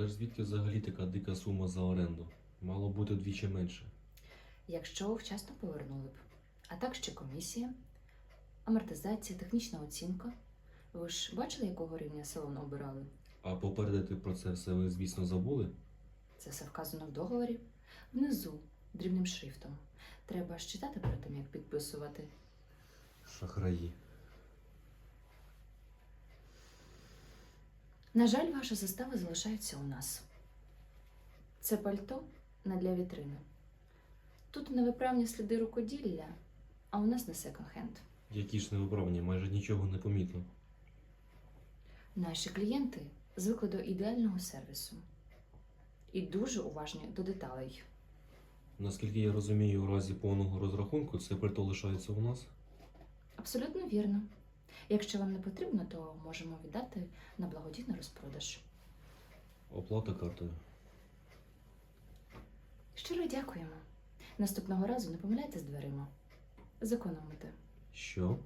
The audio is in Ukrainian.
Але ж звідки взагалі така дика сума за оренду? Мало бути вдвічі менше. Якщо вчасно повернули б. А так ще комісія, амортизація, технічна оцінка. Ви ж бачили, якого рівня салон обирали? А попередити про це все ви, звісно, забули? Це все вказано в договорі. Внизу, дрібним шрифтом. Треба ж читати перед тим, як підписувати. Шахраї. На жаль, ваша застава залишається у нас. Це пальто не для вітрини. Тут невиправні сліди рукоділля, а у нас не секонд-хенд. Які ж невиправні, майже нічого не помітно. Наші клієнти звикли до ідеального сервісу і дуже уважні до деталей. Наскільки я розумію, у разі повного розрахунку це пальто лишається у нас. Абсолютно вірно. Якщо вам не потрібно, то можемо віддати на благодійний розпродаж. Оплата картою. Щиро дякуємо. Наступного разу не помиляйте з дверима. Зекономите. Що?